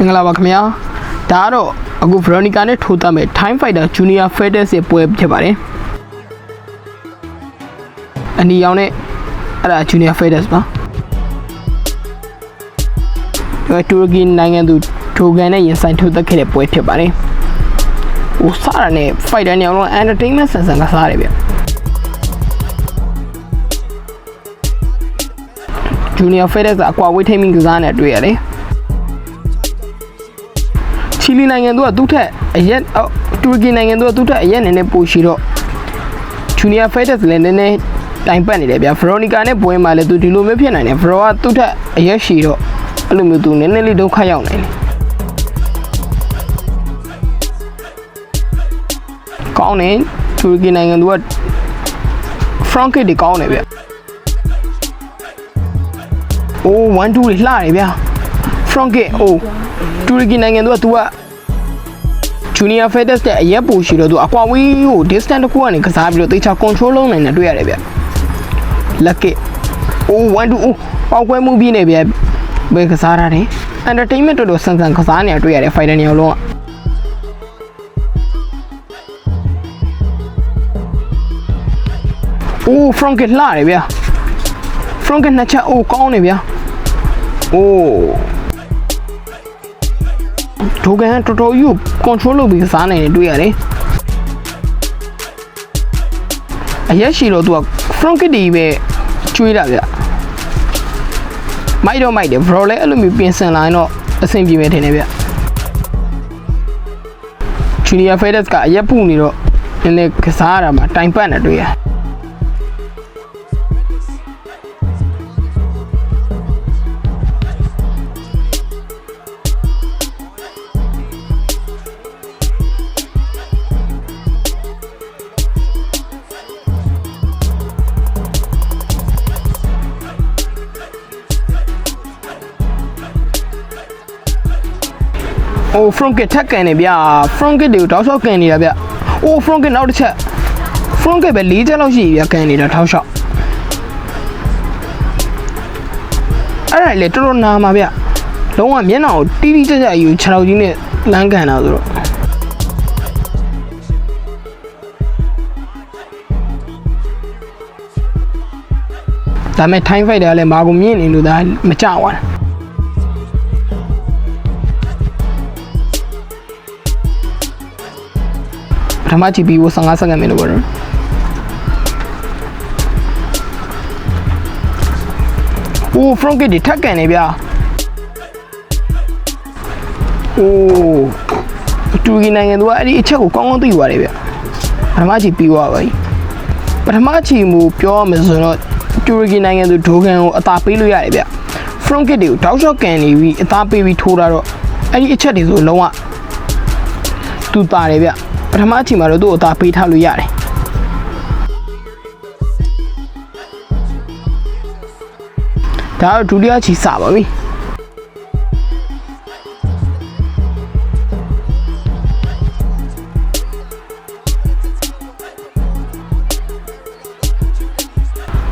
မင်္ဂလာပါခင်ဗျာဒါကတော့အခု Veronica နဲ့ထိုးသားမဲ့ Time Fighter Junior Fighters ရဲ့ပွဲဖြစ်ပါတယ်အနီရောင်နဲ့အဲ့ဒါ Junior Fighters ပါဒီတူရကီနိုင်ငံသူထိုဂန်နဲ့ရင်ဆိုင်ထိုးသက်ခဲ့တဲ့ပွဲဖြစ်ပါတယ်ဟိုစားရတဲ့ fighter ညောင်လုံး entertainment ဆန်ဆန်ကစားတယ်ဗျ Junior Fighters ကအကွာဝေးထိမ့်မိကစားနေတွေ့ရတယ် ချီလီနိုင်ငံသူကသူ့ထက်အရက်အော်တူရကီနိုင်ငံသူကသူ့ထက်အရက်နည်းနည်းပိုရှိတော့ Junior Fighters လည်းနည်းနည်းတိုင်ပတ်နေတယ်ဗျာ Veronica နဲ့ပွဲမှာလည်းသူဒီလိုမျိုးဖြစ်နိုင်တယ် Vero ကသူ့ထက်အရက်ရှိတော့အဲ့လိုမျိုးသူနည်းနည်းလေးဒုက္ခရောက်နိုင်တယ်ကောင်းတယ်တူရကီနိုင်ငံသူက front kick တွေကောင်းတယ်ဗျအိုး1 2တွေလှတယ်ဗျာ front kick အိုး တူရကီနိုင်ငံသူက तू က junior fighters တဲ့အရက်ပူရှိတော့ तू အကွာဝေးကို distance တစ်ခုကနေကစားပြီးတော့တေချာ control လုပ်နိုင်တယ်တွေ့ရတယ်ဗျ luck it အိုး1 2အိုးပေါက်ကွဲမှုပြီးနေဗျဘယ်ကစားရတယ် entertainment တော်တော်ဆန်ဆန်ကစားနေရတွေ့ရတယ် fighter နေအောင်လုံးကအိုး front kick လှတယ်ဗျာ front kick နှစ်ချက်အိုးကောင်းနေဗျာ โอ้ ဒိုကန်တော်တော်ကြီးကို control လုပ်ပြီးစားနိုင်တယ်တွေ့ရတယ်အရက်ရှိတော့သူက front kick တွေပဲကျွေးတာဗျမိုက်တော့မိုက်တယ် bro လည်းအဲ့လိုမျိုးပြင်ဆင်လာရင်တော့အဆင်ပြေမယ်ထင်တယ်ဗျ Junior Fighters ကအရက်ပူနေတော့နည်းနည်းကစားရတာမှာတိုင်ပတ်နေတွေ့ရ အို front kick ထက်ကန်နေဗျာ front kick တွေကိုတောက်လျှောက်ကန်နေတာဗျအို front kick နောက်တစ်ချက် front kick ပဲ၄ချက်လောက်ရှိပြီဗျကန်နေတာထောက်လျှောက်အဲ့ဒါလေတော်တော်နာမှာဗျလုံးဝမျက်နှာကိုတီးတီးကြကြယူခြေထောက်ကြီးနဲ့လမ်းကန်တာဆိုတော့ဒါမဲ့ time fighter ကလည်းမာကုန်မြင့်နေလို့ဒါမကြသွားတာပ ထမကြည့်ပြီးဖို့15စက္ကန့်မင်းလို့ပြောတယ်။အိုး front kick တွေထက်ကန်နေဗျာ။အိုးတူဂီနိုင်ငံသူကအဲ့ဒီအချက်ကိုကောင်းကောင်းသိသွားတယ်ဗျ။ပထမကြည့်ပြီးသွားပါပြီ။ပထမကြည့်မူပြောရမယ်ဆိုတော့တူရကီနိုင်ငံသူဒိုဂန်ကိုအသာပေးလို့ရတယ်ဗျ။ front kick တွေကိုတောက်လျှောက်ကန်နေပြီးအသာပေးပြီးထိုးတာတော့အဲ့ဒီအချက်တွေဆိုလုံးဝသူတာတယ်ဗျပ ထမအချိန်မှာတော့သူ့ကိုအသာပေးထားလို့ရတယ်ဒါတော့ဒုတိယချီစပါပြီ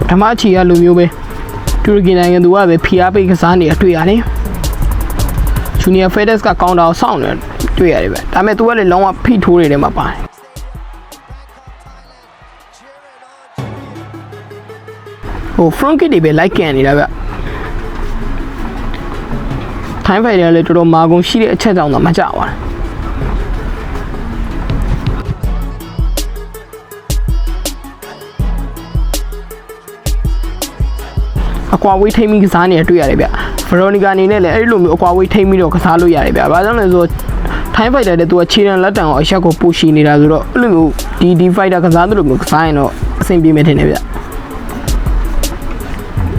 ပထမချီကလိုမျိုးပဲတူရကီနိုင်ငံသူကပဲဖီအားပိတ်ကစားနေရတွေ့ရတယ် Junior Fedez ကကောင်းတာကိုစောင့်နေတွေ့ရတယ်ဗျဒါပေမဲ့ तू ကလည်းလုံးဝဖိထိုးနေတယ်မှာပါတယ်ဟို front kick တွေပဲ like ကန်နေတာဗျ time fighter လည်းတော်တော်မာကုန်ရှိတဲ့အချက်ကြောင့်တော့မကြပါဘူးအကွာဝေးထိမ့်ပြီးကစားနေရတွေ့ရတယ်ဗျ ဗရိုနီကာအနေနဲ့လည်းအဲ့ဒီလိုမျိုးအကွာဝေးထိမ့်ပြီးတော့ကစားလို့ရတယ်ဗျဘာကြောင့်လဲဆိုတော့ time fighter တဲ့သူကခြေတံလက်တံကိုအရက်ကိုပို့ရှိနေတာဆိုတော့အဲ့လိုမျိုးဒီဒီ fighter ကစားသလိုမျိုးကစားရင်တော့အဆင်ပြေမယ်ထင်တယ်ဗျ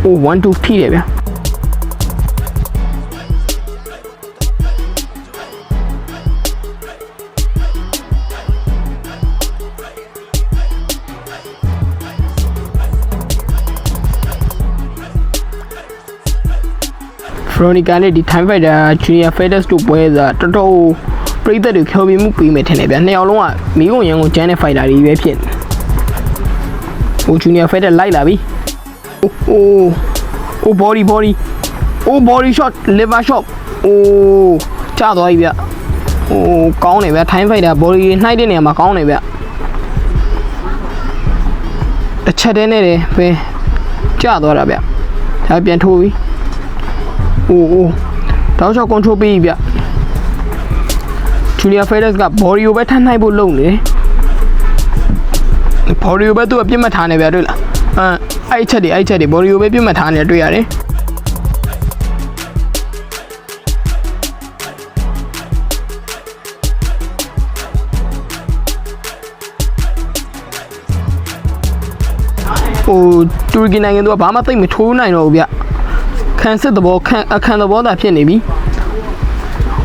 အိုး1 2ထိတယ်ဗျ ဖရိုနီကာနဲ့ဒီ time fighter junior fighters တို့ပွဲစားတော်တော်ပြိသက်တွေဖြောပြမှုပေးမယ်ထင်တယ်ဗျနှစ်ယောက်လုံးကမီးကုန်ရန်ကိုကျန်းတဲ့ fighter တွေပဲဖြစ်နေဟို junior fighter လိုက်လာပြီအိုးအိုး body body အိုး body shot liver shot အိုးကျသွားပြီဗျဟိုကောင်းတယ်ဗျထိုင်းဖိုက်တာဘော်ဒီနှိုက်တဲ့နေရာမှာကောင်းတယ်ဗျတစ်ချက်တည်းနဲ့တယ်ပဲကျသွားတာဗျဒါပြန်ထိုးပြီ အိုးအိုးတောက်ချောက် control ပေးပြီဗျဂျူလီယာဖက်ဒက်စ်ကဘော်ဒီကိုပဲထမ်းနိုင်ဖို့လုပ်နေတယ်ဘော်ဒီကိုပဲသူကပြစ်မှတ်ထားနေဗျတွေ့လားအဲအဲ့အချက်တွေအဲ့အချက်တွေဘော်ဒီကိုပဲပြစ်မှတ်ထားနေတွေ့ရတယ်ဟိုတူရကီနိုင်ငံသူကဘာမှသိပ်မထိုးနိုင်တော့ဘူးဗျ ခံစစ်သဘောခံအခန်းသဘောသာဖြစ်နေပြီ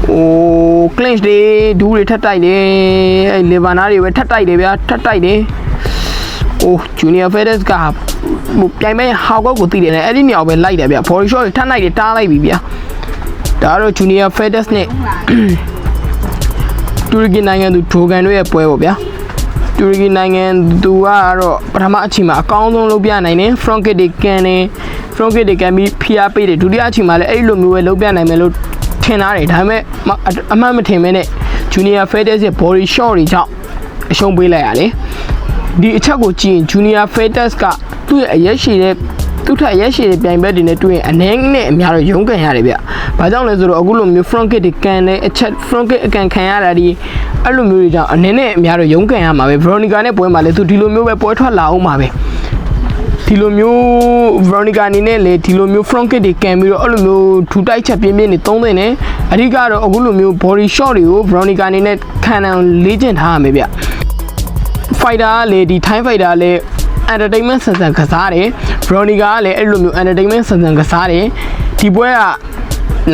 ဟိုကလင့်တွေဒူးတွေထပ်တိုက်တယ်အဲလီဗာနာတွေပဲထပ်တိုက်တယ်ဗျထပ်တိုက်တယ်ဟိုဂျူနီယာဖက်ဒက်စ်ကဟိုပြိုင်မဲ့ဟောက်ကောက်ကိုတည်တယ်နဲ့အဲ့ဒီနေရာကိုပဲလိုက်တယ်ဗျဘော်ရီရှော့တွေထပ်လိုက်တယ်တားလိုက်ပြီဗျဒါကတော့ဂျူနီယာဖက်ဒက်စ်နဲ့တူရကီနိုင်ငံသူဒိုဂန်တို့ရဲ့ပွဲပေါ့ဗျာ တူရကီနိုင်ငံသူကတော့ပထမအချိန်မှာအကောင်းဆုံးလုပ်ပြနိုင်တယ် front kick တွေကန်တယ် front kick တွေကန်ပြီးဖိအားပေးတယ်ဒုတိယအချိန်မှာလည်းအဲ့လိုမျိုးပဲလုပ်ပြနိုင်မယ်လို့ထင်ထားတယ်ဒါပေမဲ့မအမှန်မထင်မဲနဲ့ junior fetus ရဲ့ body shot တွေကြောင့်အရှုံးပေးလိုက်ရတယ်ဒီအချက်ကိုကြည့်ရင် junior fetus ကသူ့ရဲ့အရက်ရှည်တဲ့ သူ့ထက်အရက်ရှည်တဲ့ပြိုင်ဘက်တွေနဲ့တွေ့ရင်အနေနဲ့အများတော့ရုန်းကန်ရတယ်ဗျ။ဘာကြောင့်လဲဆိုတော့အခုလိုမျိုး front kick တွေကန်တဲ့အချက် front kick အကန်ခံရတာဒီအဲ့လိုမျိုးတွေကြောင့်အနေနဲ့အများတော့ရုန်းကန်ရမှာပဲ။ Veronica နဲ့ပွဲမှာလည်းသူဒီလိုမျိုးပဲပွဲထွက်လာအောင်မှာပဲ။ဒီလိုမျိုး Veronica အနေနဲ့လေဒီလိုမျိုး front kick တွေကန်ပြီးတော့အဲ့လိုမျိုးထူတိုက်ချက်ပြင်းပြင်းနေသုံးသင့်တယ်။အဓိကတော့အခုလိုမျိုး body shot တွေကို Veronica အနေနဲ့ခံအောင်လေ့ကျင့်ထားရမယ်ဗျ။ fighter ကလေဒီ time fighter ကလေ entertainment ဆန်ဆန်ကစားတယ် Veronica ကလည်းအဲ့လိုမျိုး entertainment ဆန်ဆန်ကစားတယ်ဒီပွဲက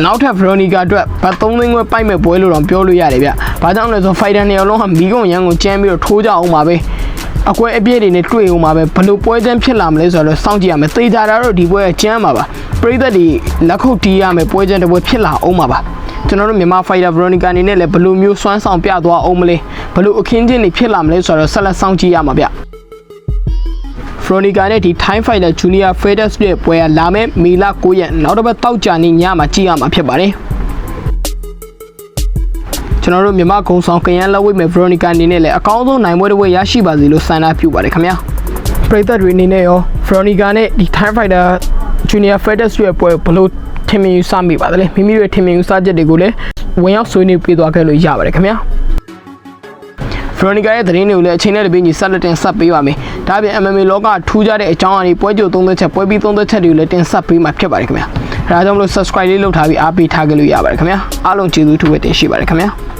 နောက်ထပ် Veronica အတွက်ဗတ်3သိန်းခွဲပိုက်မဲ့ပွဲလို့တော့ပြောလို့ရတယ်ဗျ။ဘာကြောင့်လဲဆို fighter နှစ်ယောက်လုံးဟာမီးကုံရန်ကိုကျမ်းပြီးတော့ထိုးကြအောင်ပါပဲ။အကွဲအပြည့်တွေနဲ့တွေ့အောင်ပါပဲဘယ်လိုပွဲချမ်းဖြစ်လာမလဲဆိုတော့စောင့်ကြည့်ရမယ်။သေချာတာတော့ဒီပွဲကကျမ်းပါပါ။ပရိသတ်တွေလက်ခုပ်တီးရမယ်ပွဲချမ်းတစ်ပွဲဖြစ်လာအောင်ပါပါ။ကျွန်တော်တို့မြန်မာ fighter Veronica အနေနဲ့လည်းဘယ်လိုမျိုးစွမ်းဆောင်ပြသွားအောင်မလဲဘယ်လိုအခင်းချင်းတွေဖြစ်လာမလဲဆိုတော့ဆက်လက်စောင့်ကြည့်ရမှာဗျ။ Veronica နဲ့ဒီ Time Fighter Junior Fedes ရဲ့ပွဲကလာမယ့်မေလ9ရက်နောက်တစ်ပတ်တောက်ကြနေညမှာကြည့်ရမှာဖြစ်ပါတယ်ကျွန်တော်တို့မြန်မာဂုံဆောင်ကရန်လက်ဝိတ်မဲ့ Veronica အနေနဲ့လည်းအကောင်းဆုံးနိုင်ပွဲတစ်ပွဲရရှိပါစေလို့ဆန္ဒပြုပါတယ်ခင်ဗျာပရိသတ်တွေအနေနဲ့ရော Veronica နဲ့ဒီ Time Fighter Junior Fedes ရဲ့ပွဲဘယ်လို့ထင်မြင်ယူဆမိပါသလဲမိမိတို့ရဲ့ထင်မြင်ယူဆချက်တွေကိုလည်းဝင်ရောက်ဆွေးနွေးပေးသွားခဲ့လို့ရပါတယ်ခင်ဗျာ Veronica ရဲ့သတင်းတွေကိုလည်းအချိန်နဲ့တပြေးညီဆက်လက်တင်ဆက်ပေးပါမယ်။ ဒါ့အပြင် MMA လောကထူးခြားတဲ့အကြောင်းအရာတွေပွဲကြိုသုံးသက်ချက်ပွဲပြီးသုံးသက်ချက်တွေကိုလည်းတင်ဆက်ပေးမှာဖြစ်ပါတယ်ခင်ဗျာ။အဲဒါကြောင့်မလို့ subscribe လေးလုပ်ထားပြီးအားပေးထားကြလို့ရပါတယ်ခင်ဗျာ။အားလုံးကျေးဇူးထူးပဲတင်ရှိပါတယ်ခင်ဗျာ။